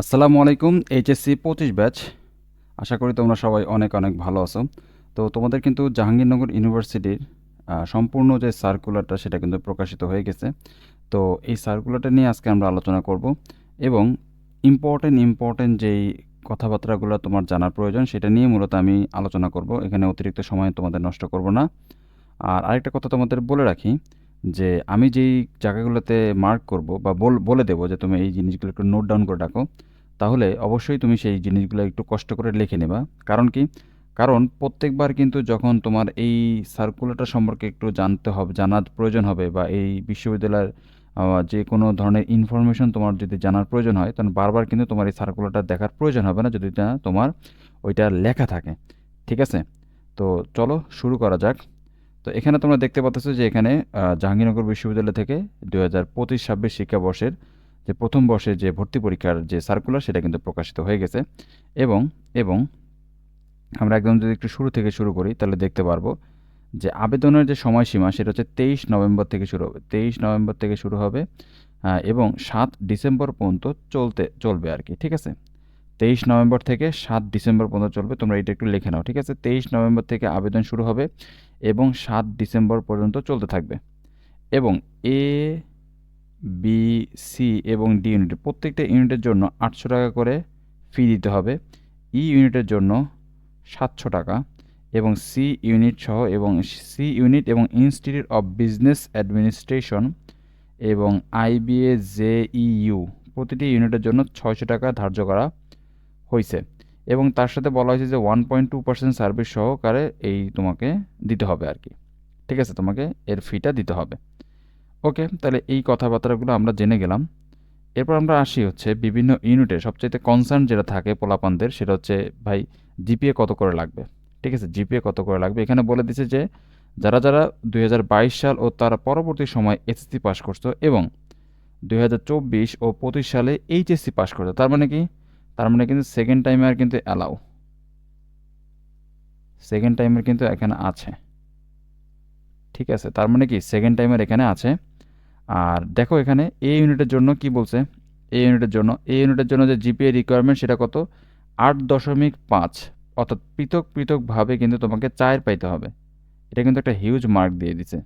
আসসালামু আলাইকুম, এইচএসসি পঁচিশ ব্যাচ। আশা করি তোমরা সবাই অনেক অনেক ভালো আছো। তো তোমাদের কিন্তু জাহাঙ্গীরনগর ইউনিভার্সিটির সম্পূর্ণ যে সার্কুলারটা সেটা কিন্তু প্রকাশিত হয়ে গেছে। তো এই সার্কুলারটা নিয়ে আজকে আমরা আলোচনা করব এবং ইম্পর্টেন্ট ইম্পর্টেন্ট যেই কথাবার্তাগুলো তোমার জানার প্রয়োজন সেটা নিয়ে মূলত আমি আলোচনা করব। এখানে অতিরিক্ত সময় তোমাদের নষ্ট করব না। আর আরেকটা কথা তোমাদের বলে রাখি যে আমি যেই জায়গাগুলোতে মার্ক করব বা বল দেবো যে তুমি এই জিনিসগুলো একটু নোট ডাউন করে রাখো তাহলে অবশ্যই তুমি সেই জিনিসগুলো একটু কষ্ট করে লিখে নেবা। কারণ কি? কারণ প্রত্যেকবার কিন্তু যখন তোমার এই সার্কুলারটা সম্পর্কে একটু জানতে হবে, জানার প্রয়োজন হবে বা এই বিশ্ববিদ্যালয়ের যে কোনো ধরনের ইনফরমেশন তোমার যদি জানার প্রয়োজন হয়, তখন বারবার কিন্তু তোমার এই সার্কুলারটা দেখার প্রয়োজন হবে না যদি তোমার ওইটা লেখা থাকে। ঠিক আছে? তো চলো শুরু করা যাক। তো এখানে তোমরা দেখতে পাচ্ছ যে এখানে জাহাঙ্গীরনগর বিশ্ববিদ্যালয় থেকে দু হাজার পঁচিশ ছাব্বিশ শিক্ষাবর্ষের যে প্রথম বর্ষের যে ভর্তি পরীক্ষার যে সার্কুলার সেটা কিন্তু প্রকাশিত হয়ে গেছে। এবং এবং আমরা একদম যদি একটু শুরু থেকে শুরু করি, তাহলে দেখতে পারব যে আবেদনের যে সময়সীমা সেটা হচ্ছে তেইশ নভেম্বর থেকে শুরু হবে। তেইশ নভেম্বর থেকে শুরু হবে এবং সাত ডিসেম্বর পর্যন্ত চলতে, চলবে আর কি, ঠিক আছে? তেইশ নভেম্বর থেকে সাত ডিসেম্বর পর্যন্ত চলবে। তোমরা এটা একটু লিখে নাও, ঠিক আছে? তেইশ নভেম্বর থেকে আবেদন শুরু হবে এবং সাত ডিসেম্বর পর্যন্ত চলতে থাকবে। এবং এ বি সি এবং ডি ইউনিট প্রত্যেকটা ইউনিটের জন্য আটশো টাকা করে ফি দিতে হবে। ই ইউনিটের জন্য সাতশো টাকা এবং সি ইউনিট সহ এবং সি ইউনিট এবং ইনস্টিটিউট অফ বিজনেস অ্যাডমিনিস্ট্রেশন এবং আইবিএ জেইইউ প্রতিটি ইউনিটের জন্য ছয়শো টাকা ধার্য করা হয়েছে এবং তার সাথে বলা হয়েছে যে one point two percent service সহকারে এই তোমাকে দিতে হবে আর কি। ঠিক আছে? তোমাকে এর ফিটা দিতে হবে। ওকে তাহলে এই কথাবার্তাগুলো আমরা জেনে গেলাম। এরপর আমরা আসি হচ্ছে বিভিন্ন ইউনিটে। সবচাইতে কনসার্ন যেটা থাকে পোলাপানদের সেটা হচ্ছে, ভাই জিপিএ কত করে লাগবে? ঠিক আছে? জিপিএ কত করে লাগবে? এখানে বলে দিছে যে, যারা যারা দুই হাজার বাইশ সাল ও তার পরবর্তী সময় এসএসসি পাস করছ এবং দুই হাজার চব্বিশ ও পঁচিশ সালে এইচএসসি পাস করছ তার মানে কি? তার মানে কিন্তু সেকেন্ড টাইমার কিন্তু অ্যালাউ সেকেন্ড টাইমার কিন্তু এখানে আছে। ঠিক আছে, তার মানে কি? সেকেন্ড টাইমার এখানে আছে। আর দেখো এখানে এ ইউনিটের জন্য কি বলছে? এ ইউনিটের জন্য এ ইউনিটের জন্য যে জিপিএ রিকোয়ারমেন্ট সেটা কত? আট দশমিক পাঁচ। অর্থাৎ পৃথক পৃথকভাবে কিন্তু তোমাকে চায়ের পাইতে হবে। এটা কিন্তু একটা হিউজ মার্ক দিয়ে দিছে।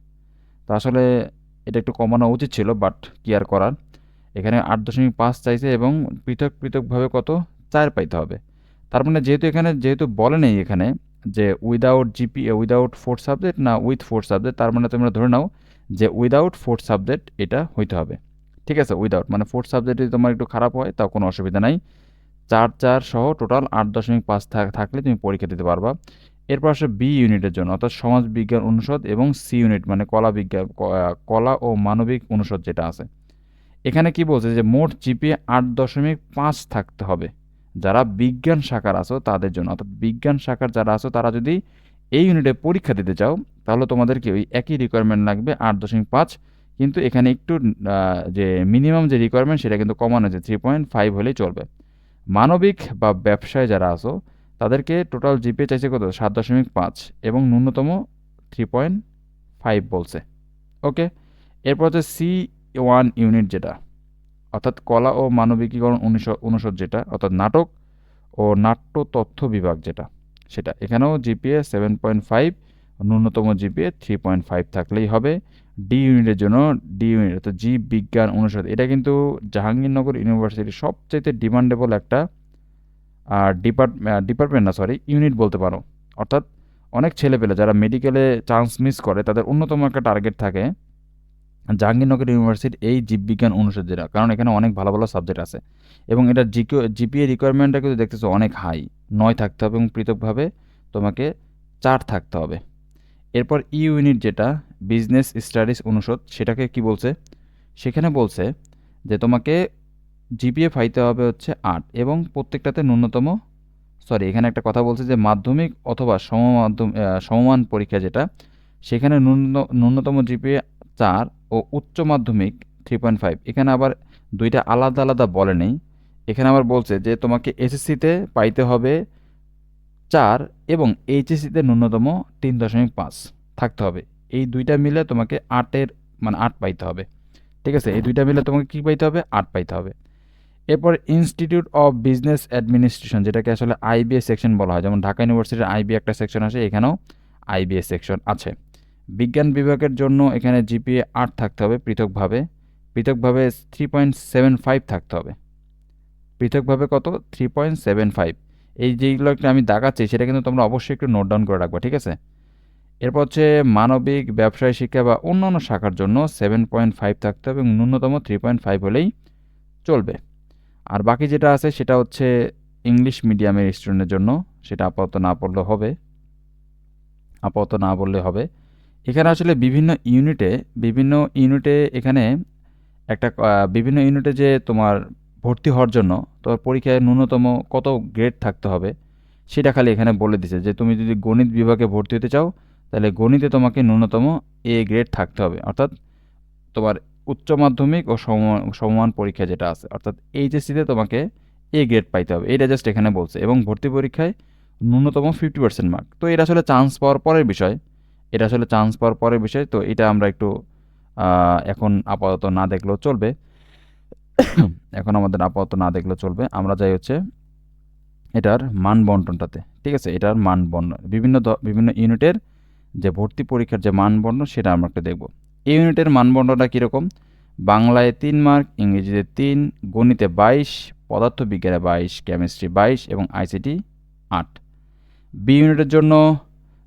তো আসলে এটা একটু কমানো উচিত ছিল বাট কি আর করার? এখানে আট দশমিক পাঁচ চাইছে এবং পৃথক পৃথকভাবে কত? চার পাইতে হবে। তার মানে যেহেতু এখানে, যেহেতু বলে নেই এখানে যে without GP without fourth subject না উইথ ফোর্থ সাবজেক্ট তার মানে তোমরা ধরে নাও যে উইদাউট ফোর্থ সাবজেক্ট এটা হইতে হবে। ঠিক আছে? উইদাউট মানে ফোর্থ সাবজেক্ট যদি তোমার একটু খারাপ হয়, তাও কোনো অসুবিধা নাই। চার চার সহ টোটাল আট দশমিক পাঁচ থাক- থাকলে তুমি পরীক্ষা দিতে পারবা। এরপর আসে বি ইউনিটের জন্য, অর্থাৎ সমাজ বিজ্ঞান অনুষদ এবং সি ইউনিট মানে কলা বিজ্ঞান কলা ও মানবিক অনুষদ যেটা আছে। এখানে কি বলছে যে মোট জিপিএ আট দশমিক পাঁচ থাকতে হবে। যারা বিজ্ঞান শাখার আছো তাদের জন্য, অর্থাৎ বিজ্ঞান শাখার যারা আছো তারা যদি এই ইউনিটে পরীক্ষা দিতে চাও, তাহলে তোমাদেরকে ওই একই রিকোয়ারমেন্ট লাগবে, আট দশমিক পাঁচ। কিন্তু এখানে একটু যে মিনিমাম যে রিকোয়ারমেন্ট সেটা কিন্তু কমানো হয়েছে থ্রি পয়েন্ট ফাইভ হলেই চলবে। মানবিক বা ব্যবসায় যারা আছো, তাদেরকে টোটাল জিপিএ চাইছে কত? সাত দশমিক পাঁচ এবং ন্যূনতম থ্রি পয়েন্ট ফাইভ বলছে। ওকে এরপর হচ্ছে সি ওয়ান ইউনিট যেটা, অর্থাৎ কলা ও মানবিকীকরণ অনুষ- অনুষদ যেটা, অর্থাৎ নাটক ও নাট্য তথ্য বিভাগ যেটা, সেটা। এখানেও জিপিএ সেভেন পয়েন্ট ফাইভ ন্যূনতম জিপিএ থ্রি পয়েন্ট ফাইভ থাকলেই হবে। ডি ইউনিটের জন্য ডি ইউনিট, অর্থাৎ জীব বিজ্ঞান অনুষদ। এটা কিন্তু জাহাঙ্গীরনগর ইউনিভার্সিটির সবচেয়ে ডিমান্ডেবল একটা আর ডিপার্ট ডিপার্টমেন্ট না, সরি, ইউনিট বলতে পারো। অর্থাৎ অনেক ছেলেপেলে যারা মেডিকেলে চান্স মিস করে, তাদের অন্যতম একটা টার্গেট থাকে জাহাঙ্গীরনগর ইউনিভার্সিটির এই জীববিজ্ঞান অনুষদ যেটা কারণ এখানে অনেক ভালো ভালো সাবজেক্ট আছে। এবং এটা জিকিউ, জিপিএ রিকোয়ারমেন্টটা কিন্তু দেখতেছো অনেক হাই নয় থাকতে হবে এবং পৃথকভাবে তোমাকে চার থাকতে হবে। এরপর ই ইউনিট যেটা বিজনেস স্টাডিজ অনুষদ, সেটাকে কি বলছে? সেখানে বলছে যে তোমাকে জিপিএ ফাইতে হবে হচ্ছে আট এবং প্রত্যেকটাতে ন্যূনতম সরি এখানে একটা কথা বলছে যে মাধ্যমিক অথবা সমমাধ্যম সমমান পরীক্ষা যেটা, সেখানে ন্যূনতম জিপিএ চার ও উচ্চ মাধ্যমিক থ্রি পয়েন্ট ফাইভ এখানে আবার দুইটা আলাদা আলাদা বলে নেই। এখানে আবার বলছে যে তোমাকে এসএসসিতে পাইতে হবে চার এবং এইচএসসিতে ন্যূনতম তিন দশমিক পাঁচ। থাকতে হবে। এই দুইটা মিলে তোমাকে আটের মানে আট পাইতে হবে। ঠিক আছে? এই দুইটা মিলে তোমাকে কী পাইতে হবে? আট পাইতে হবে। এরপর ইনস্টিটিউট অফ বিজনেস অ্যাডমিনিস্ট্রেশন যেটাকে আসলে আইবিএস সেকশন বলা হয়, যেমন ঢাকা ইউনিভার্সিটির আইবি একটা সেকশন আছে এখানেও আইবিএস সেকশন আছে। বিজ্ঞান বিভাগের জন্য এখানে জিপিএ আট থাকতে হবে পৃথকভাবে। পৃথকভাবে থ্রি পয়েন্ট সেভেন ফাইভ থাকতে হবে। পৃথকভাবে কত? থ্রি পয়েন্ট সেভেন ফাইভ এই যেগুলো একটা আমি দেখাচ্ছি, সেটা কিন্তু তোমরা অবশ্যই একটু নোট ডাউন করে রাখবা, ঠিক আছে? এরপর হচ্ছে মানবিক, ব্যবসায় শিক্ষা বা অন্যান্য শাখার জন্য সেভেন পয়েন্ট ফাইভ থাকতে হবে এবং ন্যূনতম থ্রি পয়েন্ট ফাইভ হলেই চলবে। আর বাকি যেটা আছে, সেটা হচ্ছে ইংলিশ মিডিয়ামের স্টুডেন্টের জন্য। সেটা আপাতত না পড়লে হবে। আপাতত না বললে হবে। এখানে আসলে বিভিন্ন ইউনিটে বিভিন্ন ইউনিটে এখানে একটা বিভিন্ন ইউনিটে যে তোমার ভর্তি হওয়ার জন্য তোমার পরীক্ষায় ন্যূনতম কত গ্রেড থাকতে হবে, সেটা খালি এখানে বলে দিছে যে তুমি যদি গণিত বিভাগে ভর্তি হতে চাও, তাহলে গণিতে তোমাকে ন্যূনতম এ গ্রেড থাকতে হবে। অর্থাৎ তোমার উচ্চ মাধ্যমিক ও সম- সমমান পরীক্ষা যেটা আছে, অর্থাৎ এইচএসসিতে তোমাকে এ গ্রেড পাইতে হবে। এটা জাস্ট এখানে বলছে এবং ভর্তি পরীক্ষায় ন্যূনতম ফিফটি পার্সেন্ট মার্ক তো এটা আসলে চান্স পাওয়ার পরের বিষয়। এটা আসলে চান্স পাওয়ার পরের বিষয়, তো এটা আমরা একটু এখন আপাতত না দেখলেও চলবে। এখন আমাদের আপাতত না দেখলেও চলবে। আমরা যাই হচ্ছে এটার মান বন্টনটাতে, ঠিক আছে? এটার মান বন্টন, বিভিন্ন বিভিন্ন ইউনিটের যে ভর্তি পরীক্ষার যে মান বন্টন, সেটা আমরা একটা দেখব। এই ইউনিটের মান বন্টনটা কীরকম? বাংলায় তিন মার্ক ইংরেজিতে তিন, গণিতে বাইশ, পদার্থবিজ্ঞানে বাইশ কেমিস্ট্রি বাইশ এবং আইসিটি আট। বি ইউনিটের জন্য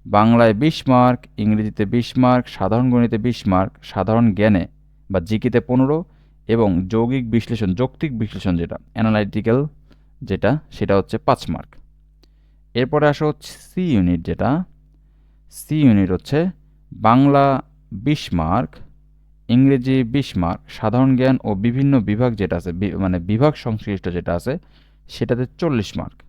বাংলায় বিশ মার্ক, ইংরেজিতে বিশ মার্ক, সাধারণ গণিতে বিশ মার্ক, সাধারণ জ্ঞানে বা জিকিতে পনেরো এবং যৌগিক বিশ্লেষণ, যৌক্তিক বিশ্লেষণ যেটা অ্যানালাইটিক্যাল যেটা, সেটা হচ্ছে পাঁচ মার্ক। এরপরে আসা হচ্ছে সি ইউনিট যেটা। সি ইউনিট হচ্ছে বাংলা বিশ মার্ক, ইংরেজি বিশ মার্ক, সাধারণ জ্ঞান ও বিভিন্ন বিভাগ যেটা আছে মানে বিভাগ সংশ্লিষ্ট যেটা আছে, সেটাতে চল্লিশ মার্ক।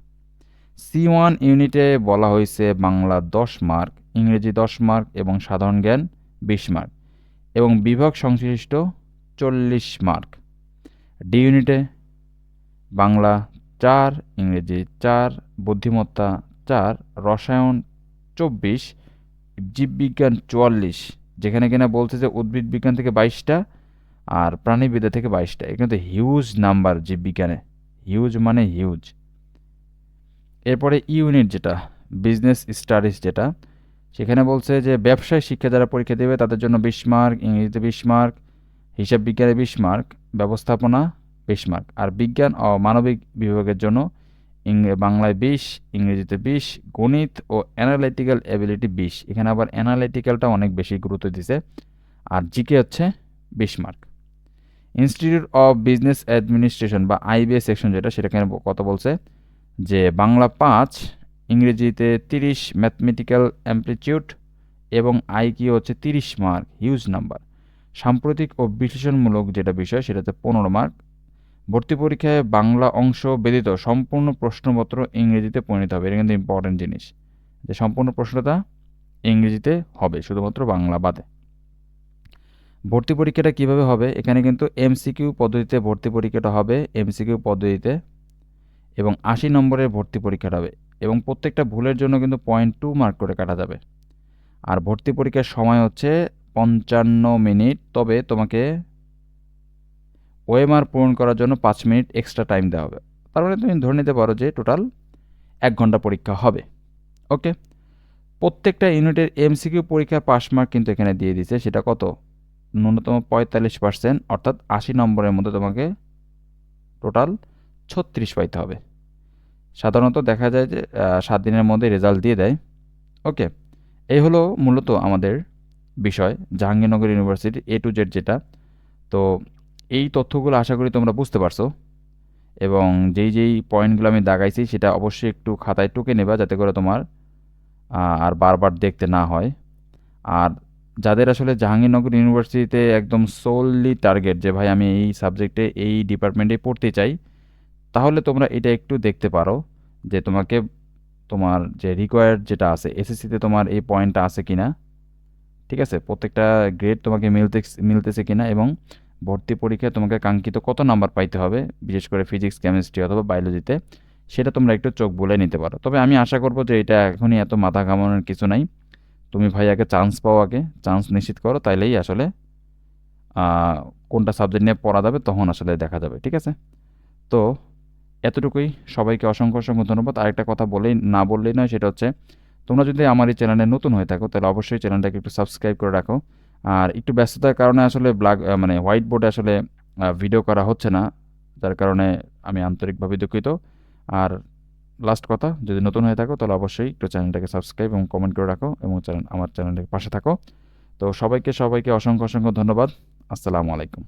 সি ওয়ান ইউনিটে বলা হয়েছে বাংলা দশ মার্ক, ইংরেজি দশ মার্ক এবং সাধারণ জ্ঞান বিশ মার্ক এবং বিভাগ সংশ্লিষ্ট চল্লিশ মার্ক। ডি ইউনিটে বাংলা চার, ইংরেজি চার, বুদ্ধিমত্তা চার, রসায়ন চব্বিশ, জীববিজ্ঞান চুয়াল্লিশ, যেখানে কিনা বলছে যে উদ্ভিদ বিজ্ঞান থেকে বাইশটা আর প্রাণীবিদ্যা থেকে বাইশটা। এখানে তো হিউজ নাম্বার জীববিজ্ঞানে। হিউজ মানে হিউজ এরপরে ইউনিট যেটা বিজনেস স্টাডিজ যেটা, সেখানে বলছে যে ব্যবসায় শিক্ষা যারা পরীক্ষা দেবে তাদের জন্য বিশ মার্ক ইংরেজিতে বিশ মার্ক হিসাব বিজ্ঞানে বিশ মার্ক ব্যবস্থাপনা বিশ মার্ক আর বিজ্ঞান ও মানবিক বিভাগের জন্য বাংলায় বিশ, ইংরেজিতে বিশ, গণিত ও অ্যানালাইটিক্যাল অ্যাবিলিটি বিশ। এখানে আবার অ্যানালাইটিক্যালটা অনেক বেশি গুরুত্ব দিছে, আর জিকে হচ্ছে বিশ mark institute of business administration বা আইবিএস সেকশন যেটা ব- কত বলছে? যে বাংলা পাঁচ, ইংরেজিতে তিরিশ ম্যাথমেটিক্যাল অ্যাম্পলিটিউড এবং আইকিউ হচ্ছে তিরিশ মার্ক, হিউজ নাম্বার। সাম্প্রতিক ও বিশ্লেষণমূলক যেটা বিষয় সেটাতে পনেরো মার্ক। ভর্তি পরীক্ষায় বাংলা অংশ ব্যতীত সম্পূর্ণ প্রশ্নপত্র ইংরেজিতে পরিণত হবে। এটা কিন্তু ইম্পর্টেন্ট জিনিস। যে সম্পূর্ণ প্রশ্নটা ইংরেজিতে হবে, শুধুমাত্র বাংলা বাদে। ভর্তি পরীক্ষাটা কীভাবে হবে? এখানে কিন্তু এমসিকিউ পদ্ধতিতে ভর্তি পরীক্ষাটা হবে। এমসিকিউ পদ্ধতিতে এবং আশি নম্বরের ভর্তি পরীক্ষাটা হবে এবং প্রত্যেকটা ভুলের জন্য কিন্তু পয়েন্ট টু মার্ক করে কাটা যাবে। আর ভর্তি পরীক্ষার সময় হচ্ছে পঞ্চান্ন মিনিট, তবে তোমাকে ওএমআর পূরণ করার জন্য পাঁচ মিনিট এক্সট্রা টাইম দেওয়া হবে। তার মানে তুমি ধরে নিতে পারো যে টোটাল এক ঘণ্টা পরীক্ষা হবে। ওকে প্রত্যেকটা ইউনিটের এমসিকিউ পরীক্ষার পাস মার্ক কিন্তু এখানে দিয়ে দিছে সেটা কত? ন্যূনতম পঁয়তাল্লিশ পার্সেন্ট অর্থাৎ আশি নম্বরের মধ্যে তোমাকে টোটাল ছত্রিশ পাইতে হবে। সাধারণত দেখা যায় যে সাত দিনের মধ্যে রেজাল্ট দিয়ে দেয়। ওকে এই হলো মূলত আমাদের বিষয়, Jahangirnagar university A to Z যেটা। তো এই তথ্যগুলো আশা করি তোমরা বুঝতে পারছ। এবং যেই যেই পয়েন্টগুলো আমি দাগাইছি, সেটা অবশ্যই একটু খাতায় টুকে নেবা যাতে করে তোমার আর বারবার দেখতে না হয়। আর যাদের আসলে জাহাঙ্গীরনগর ইউনিভার্সিটিতে একদম সোললি টার্গেট যে, ভাই, আমি এই সাবজেক্টে এই ডিপার্টমেন্টে পড়তে চাই তাহলে তোমরা এটা একটু দেখতে পারো যে তোমাকে তোমার যে রিকোয়ার্ড যেটা আছে এসএসসিতে তোমার এই পয়েন্টটা আছে কি না ঠিক আছে? প্রত্যেকটা গ্রেড তোমাকে মিলতে মিলতেছে কিনা এবং ভর্তি পরীক্ষায় তোমাকে কাঙ্ক্ষিত কত নাম্বার পাইতে হবে, বিশেষ করে ফিজিক্স কেমিস্ট্রি অথবা বায়োলজিতে সেটা তোমরা একটু চোখ বলে নিতে পারো। তবে আমি আশা করব যে এটা এখনই এত মাথা ঘামানোর কিছু নাই। তুমি ভাই আগে চান্স পাও আগে চান্স নিশ্চিত করো, তাইলেই আসলে কোনটা সাবজেক্ট নিয়ে পড়া যাবে তখন আসলে দেখা যাবে। ঠিক আছে? তো এতটুকুই। সবাইকে অসংখ্য অসংখ্য ধন্যবাদ। আরেকটা কথা বলেই, না বললেই নয়, সেটা হচ্ছে, তোমরা যদি আমার এই চ্যানেলে নতুন হয়ে থাকো, তাহলে অবশ্যই চ্যানেলটাকে একটু সাবস্ক্রাইব করে রাখো। আর একটু ব্যস্ততার কারণে আসলে ব্ল্যাক মানে হোয়াইট বোর্ডে আসলে ভিডিও করা হচ্ছে না, যার কারণে আমি আন্তরিকভাবে দুঃখিত। আর লাস্ট কথা, যদি নতুন হয়ে থাকো, তাহলে অবশ্যই একটু চ্যানেলটাকে সাবস্ক্রাইব এবং কমেন্ট করে রাখো এবং চ্যানেল, আমার চ্যানেলের পাশে থাকো। তো সবাইকে সবাইকে অসংখ্য অসংখ্য ধন্যবাদ। আসসালামু আলাইকুম।